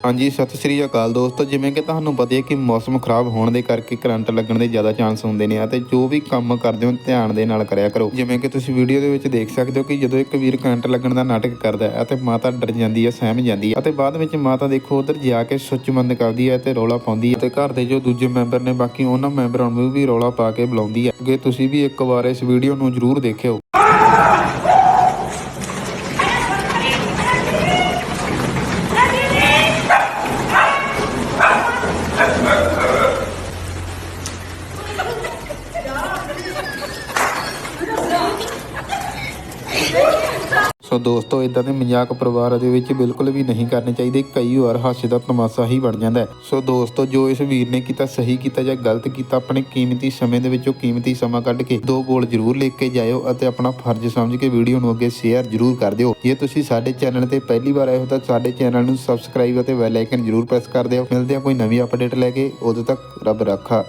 ਹਾਂਜੀ, ਸਤਿ ਸ੍ਰੀ ਅਕਾਲ ਦੋਸਤੋ। ਜਿਵੇਂ ਕਿ ਤੁਹਾਨੂੰ ਪਤਾ ਹੈ ਕਿ ਮੌਸਮ ਖਰਾਬ ਹੋਣ ਦੇ ਕਰਕੇ ਕਰੰਟ ਲੱਗਣ ਦੇ ਜ਼ਿਆਦਾ ਚਾਂਸ ਹੁੰਦੇ ਨੇ ਅਤੇ ਜੋ ਵੀ ਕੰਮ ਕਰਦੇ ਹੋ, ਧਿਆਨ ਦੇ ਨਾਲ ਕਰਿਆ ਕਰੋ। ਜਿਵੇਂ ਕਿ ਤੁਸੀਂ ਵੀਡੀਓ ਦੇ ਵਿੱਚ ਦੇਖ ਸਕਦੇ ਹੋ ਕਿ ਜਦੋਂ ਇੱਕ ਵੀਰ ਕਰੰਟ ਲੱਗਣ ਦਾ ਨਾਟਕ ਕਰਦਾ ਹੈ ਅਤੇ ਮਾਤਾ ਡਰ ਜਾਂਦੀ ਹੈ, ਸਹਿਮ ਜਾਂਦੀ ਹੈ ਅਤੇ ਬਾਅਦ ਵਿੱਚ ਮਾਤਾ ਦੇਖੋ ਉਧਰ ਜਾ ਕੇ ਸੁੱਚ ਬੰਦ ਕਰਦੀ ਹੈ ਤੇ ਰੌਲਾ ਪਾਉਂਦੀ ਹੈ ਤੇ ਘਰ ਦੇ ਜੋ ਦੂਜੇ ਮੈਂਬਰ ਨੇ, ਬਾਕੀ ਉਹਨਾਂ ਮੈਂਬਰਾਂ ਨੂੰ ਵੀ ਰੌਲਾ ਪਾ ਕੇ ਬੁਲਾਉਂਦੀ ਹੈ। ਕਿ ਤੁਸੀਂ ਵੀ ਇੱਕ ਵਾਰ ਇਸ ਵੀਡੀਓ ਨੂੰ ਜ਼ਰੂਰ ਦੇਖਿਓ। ਸੋ ਦੋਸਤੋ ਇਦਾਂ ਦੇ ਮਜ਼ਾਕ ਪਰਿਵਾਰ ਦੇ ਵਿੱਚ ਬਿਲਕੁਲ ਵੀ ਨਹੀਂ ਕਰਨੇ ਚਾਹੀਦੇ। ਕਈ ਵਾਰ ਹਾਸੇ ਦਾ ਤਮਾਸ਼ਾ ਹੀ ਬਣ ਜਾਂਦਾ ਹੈ। ਸੋ ਦੋਸਤੋ, ਜੋ ਇਸ ਵੀਰ ਨੇ ਕੀਤਾ, ਸਹੀ ਕੀਤਾ ਜਾਂ ਗਲਤ ਕੀਤਾ, ਆਪਣੇ ਕੀਮਤੀ ਸਮੇਂ ਦੇ ਵਿੱਚੋਂ ਕੀਮਤੀ ਸਮਾਂ ਕੱਢ ਕੇ ਦੋ ਬੋਲ ਜ਼ਰੂਰ ਲਿਖ ਕੇ ਜਾਇਓ ਅਤੇ ਆਪਣਾ ਫਰਜ਼ ਸਮਝ ਕੇ ਵੀਡੀਓ ਨੂੰ ਅੱਗੇ ਸ਼ੇਅਰ ਜ਼ਰੂਰ ਕਰ ਦਿਓ। ਜੇ ਤੁਸੀਂ ਸਾਡੇ ਚੈਨਲ ਤੇ ਪਹਿਲੀ ਵਾਰ ਆਏ ਹੋ, ਤਾਂ ਸਾਡੇ ਚੈਨਲ ਨੂੰ ਸਬਸਕ੍ਰਾਈਬ ਅਤੇ ਬੈਲ ਆਈਕਨ ਜ਼ਰੂਰ ਪ੍ਰੈਸ ਕਰ ਦਿਓ। ਮਿਲਦੇ ਹਾਂ ਕੋਈ ਨਵੀਂ ਅਪਡੇਟ ਲੈ ਕੇ। ਉਦੋਂ ਤੱਕ ਰੱਬ ਰਾਖਾ।